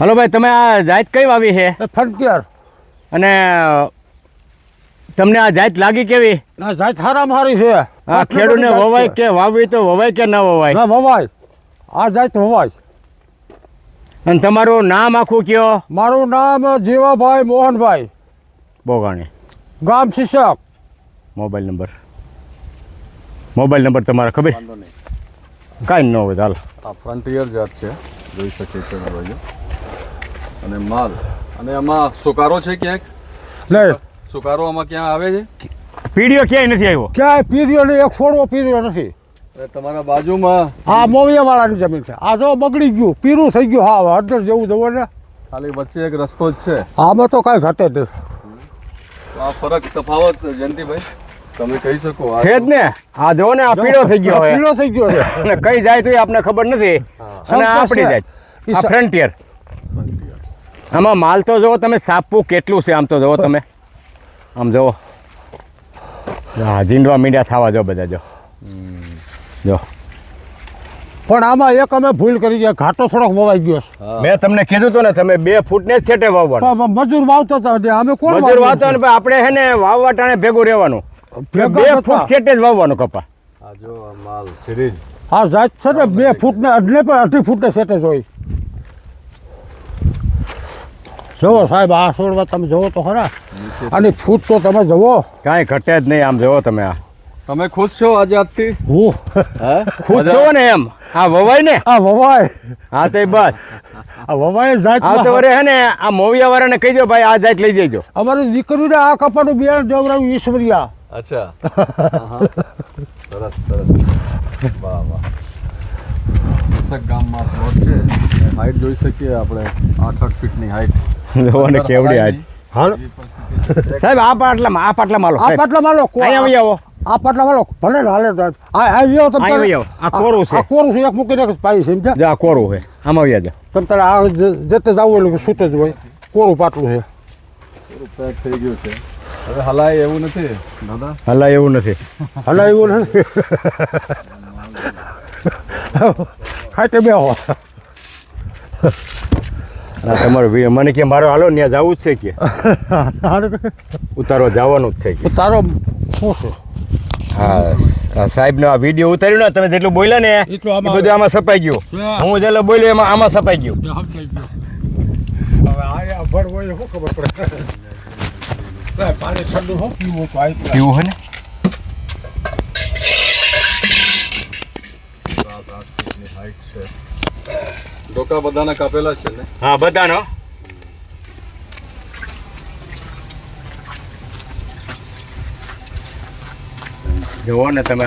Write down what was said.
Hello ભાઈ તમે આ જાત કઈ વાવી છે? એ ફ્રન્ટિયર અને તમને આ જાત લાગી કેવી? ના જાત હારામાં હારી છે. આ ખેડૂને વવાય કે વાવવી તો વવાય કે ન વવાય? ના વવાય. આ જાત વવાય. અને તમારું નામ આખું કયો? મારું નામ જીવાભાઈ મોહનભાઈ. બોગાણી. ગામ શિક્ષક મોબાઈલ નંબર. મોબાઈલ નંબર તમારા ખબર? કાંઈ ન હોય હાલ. આ ફ્રન્ટિયર જાત છે. જોઈ શકીએ છીએ અને માલ. અને આમાં સુકારો છે ક્યાંક? નહીં સુકારો આમાં ક્યાં આવે છે? પીડીઓ ક્યાંય નથી આવ્યો? ક્યાંય પીડીઓ નહીં એક છોડવો પીડીઓ નથી. તમારા બાજુમાં આ મોવિયાવાળાની જમીન છે. આ જો બગડી ગયું પીરું થઈ ગયું. હા હળદર જેવું જવું ને ખાલી વચ્ચે એક રસ્તો જ છે. આમાં તો કાંઈ ઘટે નહીં. આ ફરક તફાવત જયંતિભાઈ તમે કહી શકો. છે જ ને. આ જો ને આ પીળો થઈ ગયો પીળો થઈ ગયો છે. અને કઈ જાય તો એ આપને ખબર નથી. અને આપણી જાય. આ ફ્રન્ટિયર. આમાં માલ તો જુઓ તમે સાપવું કેટલું છે આમ તો જુઓ તમે. આમ જુઓ. હા જીંડવા મીંડા થવા જો બધા જો. જો. પણ આમાં એક અમે ભૂલ કરી ગયા ઘાટો થોડોક વવાઈ ગયો છે. મેં તમને કીધું હતું ને તમે બે ફૂટ ને જ છેટે વાવવાનું. મજૂર વાવતા હતા અમે કોણ મજૂર વાવતા ને આપણે હે ને વાવવા ટાણે ભેગું રહેવાનું. ભેગા બે. ફૂટ છેટે જ વાવવાનું કપા. આ જો માલ સિરીજ હા જાત છે ને બે ફૂટ ને પણ અઢી ફૂટ ને સેટે જોઈ જુઓ સાહેબ આ છોડવા તમે જુઓ તો ખરા. અને ફૂટ તો તમે જુઓ. કાંઈ ઘટે જ નહીં આમ જુઓ તમે આ. તમે ખુશ છો આજે આજથી? હું? ખુશ છો ને એમ? આ વવાય ને? આ વવાય. હા તે બસ. આ વવાય જાત આ તો વરે હે ને આ મોવિયા વાળાને કહી દો ભાઈ આ જાત લઈ જજો. અમારી દીકરીને આ કપાનું બિયારણ દેવરાયું ઈશ્વરિયા. અચ્છા. સરસ સરસ. વાહ વાહ. ગામમાં પ્લોટ છે. હાઈટ જોઈ શકીએ આપણે. આઠ આઠ ફીટની હાઈટ જોવો ને કેવડી આજ. હાલો. સાહેબ આ પાટલામાં આ પાટલામાં આ હાલો પાટલા માલો અહીંયા આવી આવો. આ પાટલા માલો ભલે ને હાલે આ આવી આવો તમે આવી આવો. આ કોરું છે. આ કોરું છે. એક મૂકીને પાઈ છે સમજ્યા? જો આ કોરું છે. આમ આવી આજે. તમે તારે આ જતે જેતે જવું એટલે છૂટ જ હોય. કોરું પાટલું છે. પેક થઈ ગયું છે. હવે હલાય એવું નથી દાદા. હલા એવું નથી. હલાય એવું નથી. ખાતે બે હો અને તમારો મને કે મારો હાલો ત્યાં જવું જ છે કે. ઉતારો જવાનું જ છે કે. તારો શું છે? હા સાહેબનો આ વીડિયો ઉતાર્યો ને તમે જેટલું બોલ્યા ને એટલું આમાં બધું આમાં સપાઈ ગયું. હું. જેટલો બોલ્યો એમાં આમાં સપાઈ ગયું. હવે આ અભણ હોય શું ખબર પડે? લે, પાણી ઠંડુ શું પીવું હોય ને? હાઈટ છે. ડોકા બધાના કાપેલા છે ને? હા બધાનો? જુઓ ને તમે